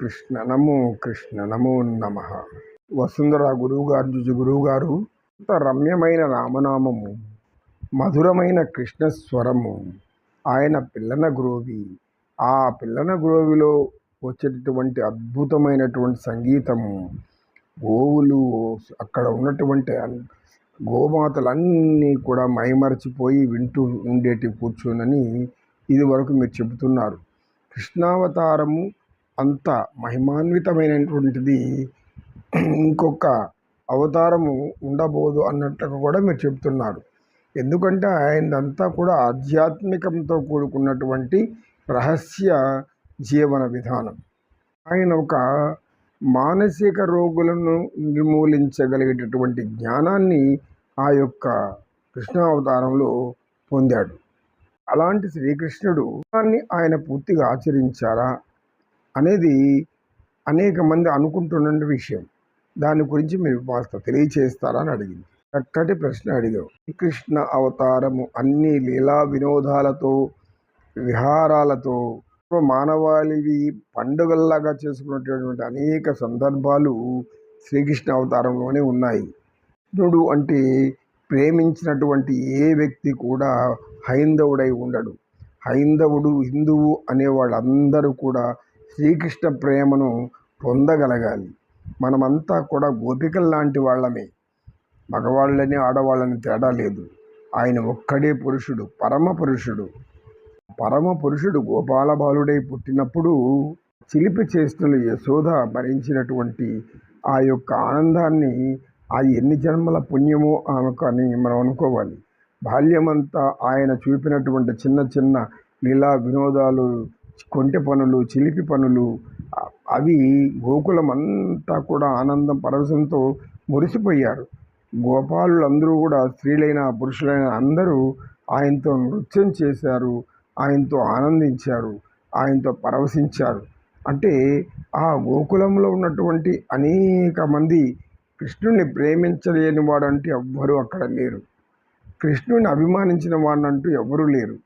కృష్ణ నమో కృష్ణ నమో నమ. వసుంధర గురువు గారు జుజు గురువు గారు అంత రమ్యమైన రామనామము మధురమైన కృష్ణ స్వరము ఆయన పిల్లన గ్రోవి. ఆ పిల్లన గ్రోవిలో వచ్చేటటువంటి అద్భుతమైనటువంటి సంగీతము గోవులు అక్కడ ఉన్నటువంటి గోమాతలన్నీ కూడా మైమరచిపోయి వింటూ ఉండేటి కూర్చోనని ఇది వరకు మీరు చెబుతున్నారు. కృష్ణావతారము అంత మహిమాన్వితమైనటువంటిది ఇంకొక అవతారము ఉండబోదు అన్నట్టుగా కూడా మీరు చెప్తున్నారు. ఎందుకంటే ఆయనంతా కూడా ఆధ్యాత్మికంతో కూడుకున్నటువంటి రహస్య జీవన విధానం. ఆయన ఒక మానసిక రోగులను నిర్మూలించగలిగేటటువంటి జ్ఞానాన్ని ఆ యొక్క కృష్ణావతారంలో పొందాడు. అలాంటి శ్రీకృష్ణుడు దాన్ని ఆయన పూర్తిగా ఆచరించారా? అనేది అనేక మంది అనుకుంటున్న విషయం. దాని గురించి మీరు కాస్త తెలియచేస్తారా అని అడిగింది. చక్కటి ప్రశ్న అడిగావు. శ్రీకృష్ణ అవతారము అన్ని లీలా వినోదాలతో విహారాలతో మానవాళివి పండుగల్లాగా చేసుకున్నటువంటి అనేక సందర్భాలు శ్రీకృష్ణ అవతారంలోనే ఉన్నాయి. కృష్ణుడు అంటే ప్రేమించినటువంటి ఏ వ్యక్తి కూడా హైందవుడై ఉండడు. హైందవుడు హిందువు అనే వాళ్ళందరూ కూడా శ్రీకృష్ణ ప్రేమను పొందగలగాలి. మనమంతా కూడా గోపికల్ లాంటి వాళ్ళమే. మగవాళ్ళని ఆడవాళ్ళని తేడా లేదు. ఆయన ఒక్కడే పురుషుడు పరమ పురుషుడు. పరమ పురుషుడు గోపాల బాలుడై పుట్టినప్పుడు చిలిపి చేస్తున్న యశోద భరించినటువంటి ఆ యొక్క ఆనందాన్ని అది ఎన్ని జన్మల పుణ్యమో ఆమెకు అని మనం అనుకోవాలి. బాల్యమంతా ఆయన చూపినటువంటి చిన్న చిన్న లీలా వినోదాలు కొంటె పనులు చిలిపి పనులు అవి గోకులం అంతా కూడా ఆనందం పరవశంతో మురిసిపోయారు. గోపాలులందరూ కూడా స్త్రీలైన పురుషులైన అందరూ ఆయనతో నృత్యం చేశారు ఆయనతో ఆనందించారు ఆయనతో పరవశించారు. అంటే ఆ గోకులంలో ఉన్నటువంటి అనేక మంది కృష్ణుని ప్రేమించలేని వాడంటూ ఎవ్వరూ అక్కడ లేరు. కృష్ణుని అభిమానించిన వాడినంటూ ఎవరూ లేరు.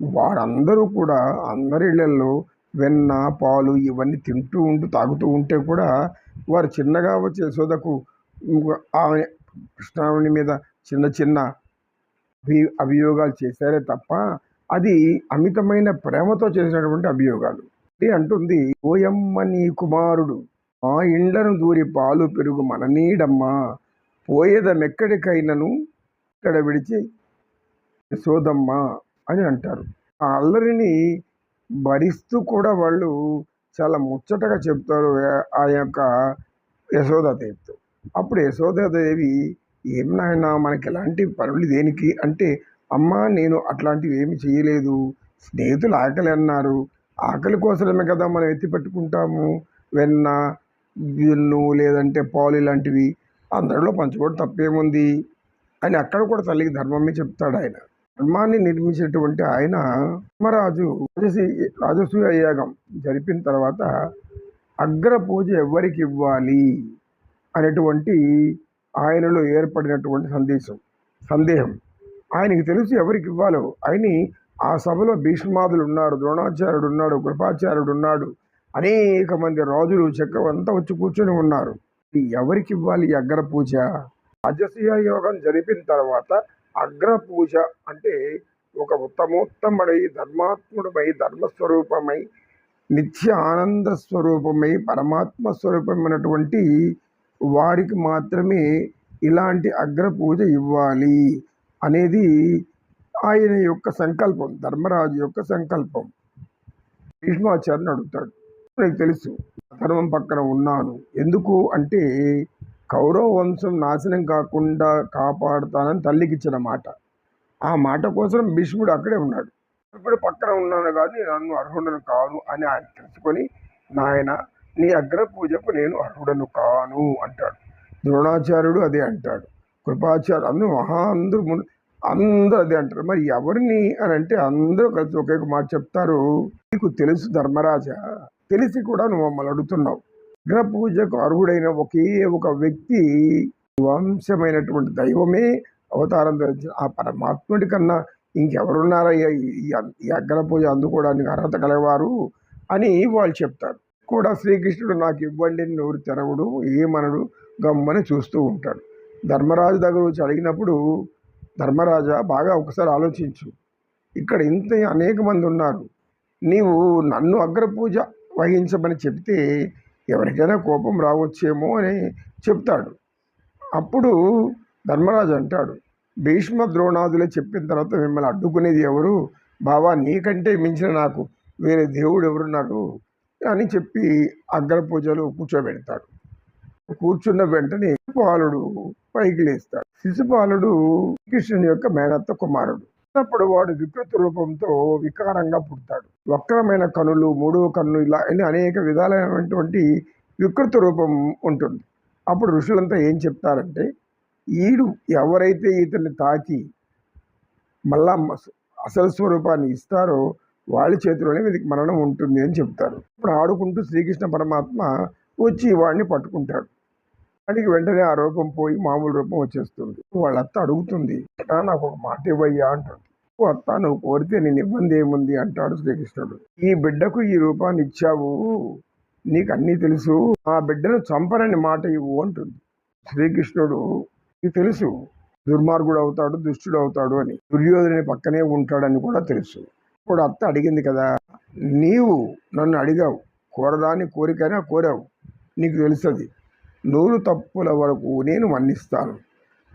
వారందరూ కూడా అందరి ఇళ్ళలో వెన్న పాలు ఇవన్నీ తింటూ ఉంటూ తాగుతూ ఉంటే కూడా వారు చిన్నగా వచ్చే యశోదకు ఆమె కృష్ణావుని మీద చిన్న చిన్న అభి అభియోగాలు చేశారే తప్ప అది అమితమైన ప్రేమతో చేసినటువంటి అభియోగాలు. ఇది అంటుంది ఓయమ్మ నీ కుమారుడు మా ఇండ్లను దూరి పాలు పెరుగు మననీడమ్మా పోయేదమెక్కడికైనను ఇక్కడ విడిచి యశోదమ్మ అని అంటారు. ఆ అల్లరిని భరిస్తూ కూడా వాళ్ళు చాలా ముచ్చటగా చెప్తారు ఆ- యొక్క యశోదాదేవితో అప్పుడు యశోదాదేవి ఏం నాయన మనకి ఎలాంటి పనులు దేనికి? అంటే అమ్మా నేను అట్లాంటివి ఏమి చేయలేదు. స్నేహితులు ఆకలి అన్నారు. ఆకలి కోసమే కదా మనం ఎత్తి పెట్టుకుంటాము. వెన్న జున్ను లేదంటే పాలు ఇలాంటివి. అందరిలో పంచుకోవడం తప్పేముంది? అని అక్కడ కూడా తల్లికి ధర్మమే చెప్తాడు ఆయన. ధర్మాన్ని నిర్మించినటువంటి ఆయన ధర్మరాజు రాజసి రాజసూయ యాగం జరిపిన తర్వాత అగ్ర పూజ ఎవరికి ఇవ్వాలి అనేటువంటి ఆయనలో ఏర్పడినటువంటి సందేశం సందేహం. ఆయనకి తెలుసు ఎవరికి ఇవ్వాలో. ఆయన్ని ఆ సభలో భీష్మాదులు ఉన్నారు ద్రోణాచార్యుడు ఉన్నాడు కృపాచార్యుడు ఉన్నాడు. అనేక మంది రాజులు చక్రవంతా వచ్చి కూర్చొని ఉన్నారు. ఎవరికి ఇవ్వాలి ఈ అగ్ర పూజ? రాజసీయ యోగం జరిపిన తర్వాత అగ్ర పూజ అంటే ఒక ఉత్తమోత్తముడై ధర్మాత్ముడమై ధర్మస్వరూపమై నిత్య ఆనంద స్వరూపమై పరమాత్మ స్వరూపమైనటువంటి వారికి మాత్రమే ఇలాంటి అగ్ర పూజ ఇవ్వాలి అనేది ఆయన యొక్క సంకల్పం ధర్మరాజు యొక్క సంకల్పం. భీష్మాచార్యుని అడుగుతాడు నాకు తెలుసు ధర్మం పక్కన ఉన్నాను. ఎందుకు? అంటే కౌరవ వంశం నాశనం కాకుండా కాపాడుతానని తల్లికి ఇచ్చిన మాట. ఆ మాట కోసం భీష్ముడు అక్కడే ఉన్నాడు. ఇప్పుడు పక్కన ఉన్నాను కానీ నన్ను అర్హుడను కాను అని ఆయన తెలుసుకొని నాయన నీ అగ్ర పూజకు నేను అర్హుడను కాను అంటాడు. ద్రోణాచార్యుడు అదే అంటాడు. కృపాచార్యుడు అందరూ మహా అందరూ మున్- అందరూ అదే అంటారు. మరి ఎవరిని అని అంటే అందరూ కలిసి ఒకే ఒక మాట చెప్తారు. నీకు తెలుసు ధర్మరాజా తెలిసి కూడా నువ్వు మమ్మల్ని అడుగుతున్నావు. విగ్రహ పూజకు అర్హుడైన ఒకే ఒక వ్యక్తి వంశమైనటువంటి దైవమే అవతారం ధరించిన ఆ పరమాత్ముడి కన్నా ఇంకెవరున్నారయ్యా ఈ అగ్రపూజ అగ్ర పూజ అందుకోవడానికి అర్హత కలవారు అని వాళ్ళు చెప్తారు. కూడా శ్రీకృష్ణుడు నాకు ఇవ్వండి నోరు తెరవడు ఏమనడు గమ్మని చూస్తూ ఉంటాడు. ధర్మరాజు దగ్గర వచ్చి అడిగినప్పుడు ధర్మరాజా బాగా ఒకసారి ఆలోచించు. ఇక్కడ ఇంత అనేక మంది ఉన్నారు. నీవు నన్ను అగ్రపూజ వహించమని చెప్తే ఎవరికైనా కోపం రావచ్చేమో అని చెప్తాడు. అప్పుడు ధర్మరాజు అంటాడు భీష్మ ద్రోణాదులే చెప్పిన తర్వాత మిమ్మల్ని అడ్డుకునేది ఎవరు? బావా నీకంటే మించిన నాకు వేరే దేవుడు ఎవరున్నారు? అని చెప్పి అగ్రపూజలు కూర్చోబెడతాడు. కూర్చున్న వెంటనే శిశుపాలుడు పైకి లేస్తాడు. శిశుపాలుడు కృష్ణుని యొక్క మేనత్త కుమారుడు. అప్పుడు వాడు వికృత రూపంతో వికారంగా పుడతాడు. వక్రమైన కనులు మూడవ కన్ను ఇలా అని అనేక విధాలైనటువంటి వికృత రూపం ఉంటుంది. అప్పుడు ఋషులంతా ఏం చెప్తారంటే ఈడు ఎవరైతే ఇతన్ని తాకి మళ్ళా అసలు స్వరూపాన్ని ఇస్తారో వాళ్ళ చేతిలోనే వీరికి మరణం ఉంటుంది అని చెప్తారు. ఇప్పుడు ఆడుకుంటూ శ్రీకృష్ణ పరమాత్మ వచ్చి వాడిని పట్టుకుంటాడు. వాడికి వెంటనే ఆ రూపం పోయి మామూలు రూపం వచ్చేస్తుంది. వాళ్ళత్త అడుగుతుంది నాకు ఒక మాట ఇవ్వయ్యా అంటుంది అత్త నువ్వు కోరితే నేను ఇబ్బంది ఏముంది అంటాడు శ్రీకృష్ణుడు. ఈ బిడ్డకు ఈ రూపాన్ని ఇచ్చావు నీకు అన్నీ తెలుసు ఆ బిడ్డను చంపనని మాట ఇవ్వు అంటుంది. శ్రీకృష్ణుడు "నీకు తెలుసు దుర్మార్గుడు అవుతాడు దుష్టుడు అవుతాడు అని దుర్యోధని పక్కనే ఉంటాడని కూడా తెలుసు. ఇప్పుడు అత్త అడిగింది కదా నీవు నన్ను అడిగావు కోరదాని కోరికైనా కోరావు నీకు తెలుస్తుంది నూరు తప్పుల వరకు నేను మన్నిస్తాను.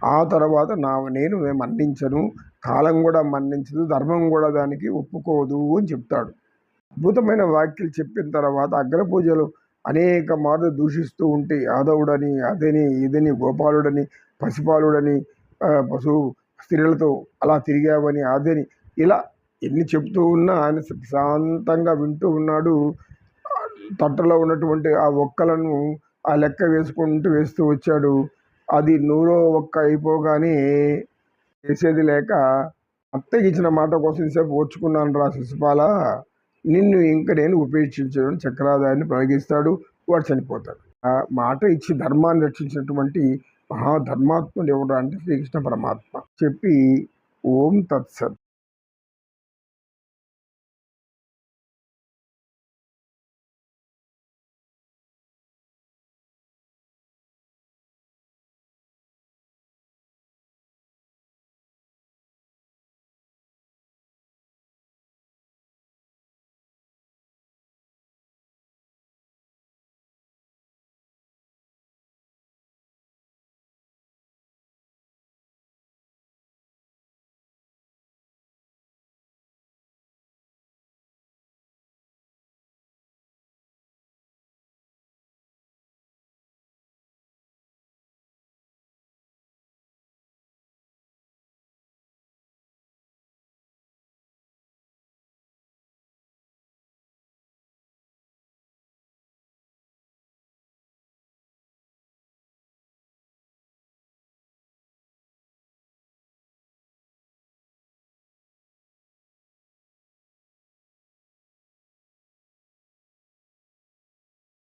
ఆ తర్వాత నా నేను మన్నించను కాలం కూడా మన్నించదు ధర్మం కూడా దానికి ఒప్పుకోదు అని చెప్తాడు. అద్భుతమైన వాక్యలు చెప్పిన తర్వాత అగ్రపూజలు అనేక మార్లు దూషిస్తూ ఉంటే యాదవుడని అదని ఇదని గోపాలుడని పశుపాలుడని పశు స్త్రీలతో అలా తిరిగావని అదని ఇలా ఎన్ని చెప్తూ ఉన్నా ఆయన శాంతంగా వింటూ ఉన్నాడు. తట్టలో ఉన్నటువంటి ఆ ఒక్కలను ఆ లెక్క వేసుకుంటూ వేస్తూ వచ్చాడు. అది నూరో ఒక్క అయిపోగానే చేసేది లేక అత్తకి ఇచ్చిన మాట కోసం సేపు ఓర్చుకున్నాను రా శిశుపాల. నిన్ను ఇంక నేను ఉపేక్షించడం చక్రాదాన్ని ప్రయోగిస్తాడు వాడు చనిపోతాడు. ఆ మాట ఇచ్చి ధర్మాన్ని రక్షించినటువంటి మహాధర్మాత్ముడు ఎవడు అంటే శ్రీకృష్ణ పరమాత్మ. చెప్పి ఓం తత్సత్.